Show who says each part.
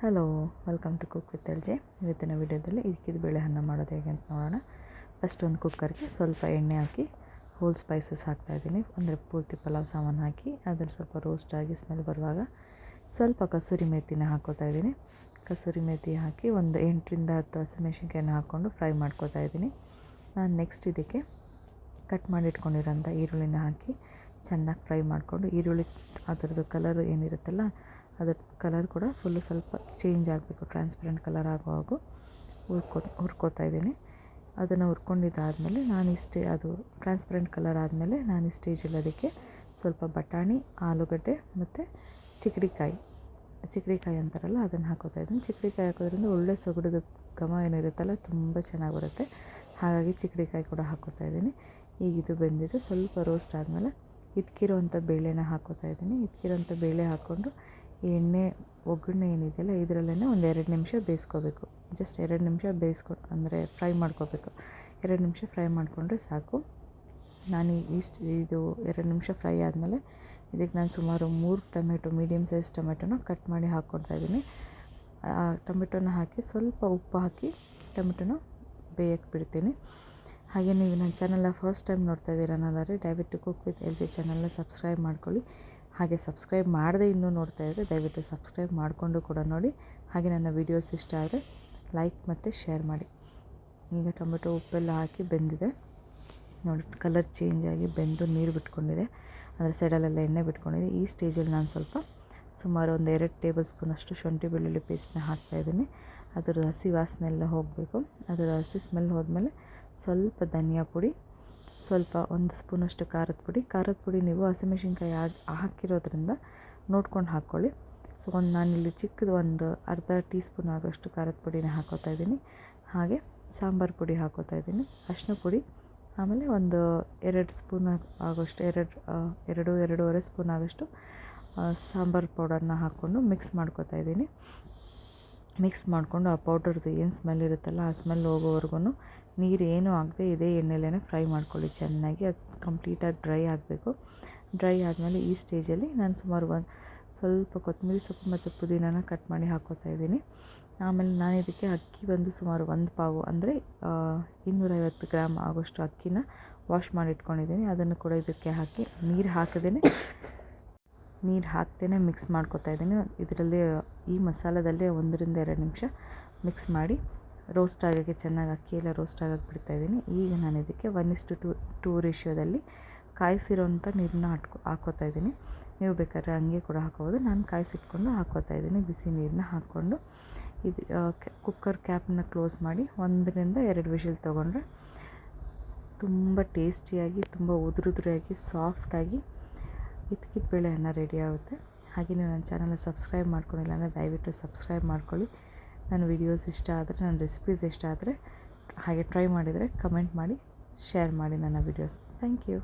Speaker 1: Hello welcome to cook with L J ಇವತ್ತಿನ ವಿಡಿಯೋದಲ್ಲಿ ಇದಕ್ಕಿದ್ದು ಬೇಳೆ ಅನ್ನ ಮಾಡೋದು ಹೇಗೆ ಅಂತ ನೋಡೋಣ. ಫಸ್ಟ್ ಒಂದು ಕುಕ್ಕರ್ಗೆ ಸ್ವಲ್ಪ ಎಣ್ಣೆ ಹಾಕಿ ಹೋಲ್ ಸ್ಪೈಸಸ್ ಹಾಕ್ತಾಯಿದ್ದೀನಿ ಅಂದರೆ ಪೂರ್ತಿ ಪಲಾವ್, ಸಾಮಾನು ಹಾಕಿ, ಅದ್ರಲ್ಲಿ ಸ್ವಲ್ಪ ರೋಸ್ಟ್ ಆಗಿ ಸ್ಮೆಲ್ ಬರುವಾಗ ಸ್ವಲ್ಪ ಕಸೂರಿ ಮೇಥಿನ ಹಾಕ್ಕೋತಾ ಇದ್ದೀನಿ. ಕಸೂರಿ ಮೇಥಿ ಹಾಕಿ ಒಂದು ಎಂಟರಿಂದ ಹತ್ತು ಹಸಿಮೆಣ್ಸಿನ್ಕಾಯಿನ ಹಾಕ್ಕೊಂಡು ಫ್ರೈ ಮಾಡ್ಕೋತಾ ಇದ್ದೀನಿ. ನಾನು ನೆಕ್ಸ್ಟ್ ಇದಕ್ಕೆ ಕಟ್ ಮಾಡಿ ಇಟ್ಕೊಂಡಿರೋಂಥ ಈರುಳ್ಳಿನ ಹಾಕಿ ಚೆನ್ನಾಗಿ ಫ್ರೈ ಮಾಡಿಕೊಂಡು, ಈರುಳ್ಳಿ ಅದರದ್ದು ಕಲರ್ ಏನಿರುತ್ತಲ್ಲ ಅದ್ರ ಕಲರ್ ಕೂಡ ಫುಲ್ಲು ಸ್ವಲ್ಪ ಚೇಂಜ್ ಆಗಬೇಕು ಟ್ರಾನ್ಸ್ಪರೆಂಟ್ ಕಲರ್ ಆಗುವಾಗೂ ಹುರ್ಕೊ, ಹುರ್ಕೋತಾ ಇದ್ದೀನಿ. ಅದನ್ನು ಹುರ್ಕೊಂಡಿದ್ದಾದಮೇಲೆ ನಾನು ಇಷ್ಟೇ ಅದು ಟ್ರಾನ್ಸ್ಪರೆಂಟ್ ಕಲರ್ ಆದಮೇಲೆ ನಾನು ಈ ಸ್ಟೇಜಲ್ಲಿ ಅದಕ್ಕೆ ಸ್ವಲ್ಪ ಬಟಾಣಿ, ಆಲೂಗಡ್ಡೆ ಮತ್ತು ಚಿಕ್ಕಡಿಕಾಯಿ ಚಿಕ್ಕಡಿಕಾಯಿ ಅಂತಾರಲ್ಲ, ಅದನ್ನು ಹಾಕೋತಾ ಇದ್ದೀನಿ. ಚಿಕ್ಕಡಿಕಾಯಿ ಹಾಕೋದ್ರಿಂದ ಒಳ್ಳೆ ಸೊಗಡದ ಘಮ ಏನಿರುತ್ತಲ್ಲ ತುಂಬ ಚೆನ್ನಾಗಿ ಬರುತ್ತೆ. ಹಾಗಾಗಿ ಚಿಕ್ಕಡಿಕಾಯಿ ಕೂಡ ಹಾಕೋತಾ ಇದ್ದೀನಿ. ಈಗ ಇದು ಬೆಂದಿದೆ, ಸ್ವಲ್ಪ ರೋಸ್ಟ್ ಆದಮೇಲೆ ಇದ್ಕಿರೋವಂಥ ಬೇಳೆನ ಹಾಕೋತಾ ಇದ್ದೀನಿ. ಬೇಳೆ ಹಾಕ್ಕೊಂಡು ಎಣ್ಣೆ, ಒಗ್ಗರಣೆ ಏನಿದೆಯಲ್ಲ ಇದರಲ್ಲೇ ಒಂದು ಎರಡು ನಿಮಿಷ ಬೇಯಿಸ್ಕೋಬೇಕು. ಜಸ್ಟ್ ಎರಡು ನಿಮಿಷ ಬೇಯಿಸ್ಕೊ, ಅಂದರೆ ಫ್ರೈ ಮಾಡ್ಕೋಬೇಕು. ಎರಡು ನಿಮಿಷ ಫ್ರೈ ಮಾಡಿಕೊಂಡ್ರೆ ಸಾಕು. ನಾನು ಇಷ್ಟು ಇದು ಎರಡು ನಿಮಿಷ ಫ್ರೈ ಆದಮೇಲೆ ಇದಕ್ಕೆ ನಾನು ಸುಮಾರು ಮೂರು ಟೊಮೆಟೊ ಮೀಡಿಯಮ್ ಸೈಜ್ ಟೊಮೆಟೊನ ಕಟ್ ಮಾಡಿ ಹಾಕ್ಕೊಡ್ತಾ ಇದ್ದೀನಿ. ಆ ಟೊಮೆಟೊನ ಹಾಕಿ ಸ್ವಲ್ಪ ಉಪ್ಪು ಹಾಕಿ ಟೊಮೆಟೊನ ಬೇಯಕ್ಕೆ ಬಿಡ್ತೀನಿ. ಹಾಗೆ ನೀವು ನನ್ನ ಚಾನಲ್ನ ಫಸ್ಟ್ ಟೈಮ್ ನೋಡ್ತಾ ಇದ್ದೀರ ಅನ್ನೋದಾದರೆ ದಯವಿಟ್ಟು ಕುಕ್ ವಿತ್ ಎಲ್ ಜಿ ಚಾನಲ್ನ ಸಬ್ಸ್ಕ್ರೈಬ್ ಮಾಡ್ಕೊಳ್ಳಿ. ಹಾಗೆ ಸಬ್ಸ್ಕ್ರೈಬ್ ಮಾಡದೆ ಇನ್ನೂ ನೋಡ್ತಾ ಇದ್ದರೆ ದಯವಿಟ್ಟು ಸಬ್ಸ್ಕ್ರೈಬ್ ಮಾಡಿಕೊಂಡು ಕೂಡ ನೋಡಿ. ಹಾಗೆ ನನ್ನ ವೀಡಿಯೋಸ್ ಇಷ್ಟ ಆದರೆ ಲೈಕ್ ಮತ್ತು ಶೇರ್ ಮಾಡಿ. ಈಗ ಟೊಮೆಟೊ ಉಪ್ಪೆಲ್ಲ ಹಾಕಿ ಬೆಂದಿದೆ. ನೋಡಿ ಕಲರ್ ಚೇಂಜ್ ಆಗಿ ಬೆಂದು ನೀರು ಬಿಟ್ಕೊಂಡಿದೆ. ಅದರ ಸೈಡಲ್ಲೆಲ್ಲ ಎಣ್ಣೆ ಬಿಟ್ಕೊಂಡಿದೆ. ಈ ಸ್ಟೇಜಲ್ಲಿ ನಾನು ಸ್ವಲ್ಪ ಸುಮಾರು ಒಂದು ಎರಡು ಟೇಬಲ್ ಸ್ಪೂನಷ್ಟು ಶುಂಠಿ ಬೆಳ್ಳುಳ್ಳಿ ಪೇಸ್ಟ್ನ ಹಾಕ್ತಾಯಿದ್ದೀನಿ ಅದರ ಹಸಿ ವಾಸನೆ ಎಲ್ಲ ಹೋಗಬೇಕು. ಅದರ ಹಸಿ ಸ್ಮೆಲ್ ಹೋದ್ಮೇಲೆ ಸ್ವಲ್ಪ ಧನಿಯಾ ಪುಡಿ ಸ್ವಲ್ಪ ಒಂದು ಸ್ಪೂನಷ್ಟು ಖಾರದ ಪುಡಿ. ಖಾರದ ಪುಡಿ ನೀವು ಹಸಿಮೆಣ್ಸಿನ್ಕಾಯಿ ಹಾಕಿ ಹಾಕಿರೋದ್ರಿಂದ ನೋಡ್ಕೊಂಡು ಹಾಕ್ಕೊಳ್ಳಿ. ಸೊ, ಒಂದು ನಾನಿಲ್ಲಿ ಚಿಕ್ಕದು ಒಂದು ಅರ್ಧ ಟೀ ಸ್ಪೂನ್ ಆಗೋಷ್ಟು ಖಾರದ ಪುಡಿನ ಹಾಕೋತಾ ಇದ್ದೀನಿ. ಹಾಗೆ ಸಾಂಬಾರು ಪುಡಿ ಹಾಕೋತಾ ಇದ್ದೀನಿ. ಅರಿಶಿನ ಪುಡಿ, ಆಮೇಲೆ ಒಂದು ಎರಡು ಸ್ಪೂನ್ ಆಗೋಷ್ಟು, ಎರಡು ಎರಡು, ಎರಡೂವರೆ ಸ್ಪೂನ್ ಆಗೋಷ್ಟು ಸಾಂಬಾರು ಪೌಡರ್ನ ಹಾಕ್ಕೊಂಡು ಮಿಕ್ಸ್ ಮಾಡ್ಕೋತಾ ಇದ್ದೀನಿ. ಮಿಕ್ಸ್ ಮಾಡಿಕೊಂಡು ಆ ಪೌಡರ್ದು ಏನು ಸ್ಮೆಲ್ ಇರುತ್ತಲ್ಲ ಆ ಸ್ಮೆಲ್ ಹೋಗೋವರೆಗೂ ನೀರು ಏನೂ ಆಗದೆ ಇದೇ ಎಣ್ಣೆಲೇ ಫ್ರೈ ಮಾಡ್ಕೊಳ್ಳಿ ಚೆನ್ನಾಗಿ. ಅದು ಕಂಪ್ಲೀಟಾಗಿ ಡ್ರೈ ಆಗಬೇಕು. ಡ್ರೈ ಆದಮೇಲೆ ಈ ಸ್ಟೇಜಲ್ಲಿ ನಾನು ಸುಮಾರು ಒಂದು ಸ್ವಲ್ಪ ಕೊತ್ತಂಬರಿ ಸೊಪ್ಪು ಮತ್ತು ಪುದೀನಾನ ಕಟ್ ಮಾಡಿ ಹಾಕ್ಕೋತಾ ಇದ್ದೀನಿ. ಆಮೇಲೆ ನಾನು ಇದಕ್ಕೆ ಅಕ್ಕಿ ಬಂದು ಸುಮಾರು ಒಂದು ಪಾವು ಅಂದರೆ ಇನ್ನೂರೈವತ್ತು ಗ್ರಾಮ್ ಆಗೋಷ್ಟು ಅಕ್ಕಿನ ವಾಶ್ ಮಾಡಿ ಇಟ್ಕೊಂಡಿದ್ದೀನಿ. ಅದನ್ನು ಕೂಡ ಇದಕ್ಕೆ ಹಾಕಿ ನೀರು ಹಾಕದೇ ನೀರು ಹಾಕ್ತೇನೆ ಮಿಕ್ಸ್ ಮಾಡ್ಕೊತಾ ಇದ್ದೀನಿ. ಇದರಲ್ಲಿ ಈ ಮಸಾಲದಲ್ಲೇ ಒಂದರಿಂದ ಎರಡು ನಿಮಿಷ ಮಿಕ್ಸ್ ಮಾಡಿ ರೋಸ್ಟ್ ಆಗೋಕ್ಕೆ ಚೆನ್ನಾಗಿ ಅಕ್ಕಿ ಎಲ್ಲ ರೋಸ್ಟ್ ಆಗೋಕ್ಕೆ ಬಿಡ್ತಾಯಿದ್ದೀನಿ ಈಗ ನಾನು ಇದಕ್ಕೆ one is to to two ರೇಷಿಯೋದಲ್ಲಿ ಕಾಯಿಸಿರೋಂಥ ನೀರನ್ನ ಹಾಕೋ ಹಾಕ್ಕೋತಾ ಇದ್ದೀನಿ. ನೀವು ಬೇಕಾದ್ರೆ ಹಂಗೆ ಕೂಡ ಹಾಕೋಬೋದು. ನಾನು ಕಾಯಿಸಿಟ್ಕೊಂಡು ಹಾಕೋತಾ ಇದ್ದೀನಿ, ಬಿಸಿ ನೀರನ್ನ ಹಾಕ್ಕೊಂಡು. ಇದು ಕುಕ್ಕರ್ ಕ್ಯಾಪ್ನ ಕ್ಲೋಸ್ ಮಾಡಿ ಒಂದರಿಂದ ಎರಡು ವಿಷಲ್ ತೊಗೊಂಡ್ರೆ ತುಂಬ ಟೇಸ್ಟಿಯಾಗಿ ತುಂಬ ಉದುರುದುರಿಯಾಗಿ ಸಾಫ್ಟಾಗಿ ಇದ್ಕಿದ ಬೇಳೆ ಅನ್ನ ರೆಡಿ ಆಗುತ್ತೆ. ಹಾಗೆ ನೀವು ನನ್ನ ಚಾನಲ್ನ ಸಬ್ಸ್ಕ್ರೈಬ್ ಮಾಡ್ಕೊಂಡಿಲ್ಲ ಅಂದರೆ ದಯವಿಟ್ಟು ಸಬ್ಸ್ಕ್ರೈಬ್ ಮಾಡ್ಕೊಳ್ಳಿ. ನನ್ನ ವೀಡಿಯೋಸ್ ಇಷ್ಟ ಆದರೆ, ನನ್ನ ರೆಸಿಪೀಸ್ ಇಷ್ಟ ಆದರೆ, ಹಾಗೆ ಟ್ರೈ ಮಾಡಿದರೆ ಕಮೆಂಟ್ ಮಾಡಿ ಶೇರ್ ಮಾಡಿ ನನ್ನ ವೀಡಿಯೋಸ್ ಥ್ಯಾಂಕ್ ಯು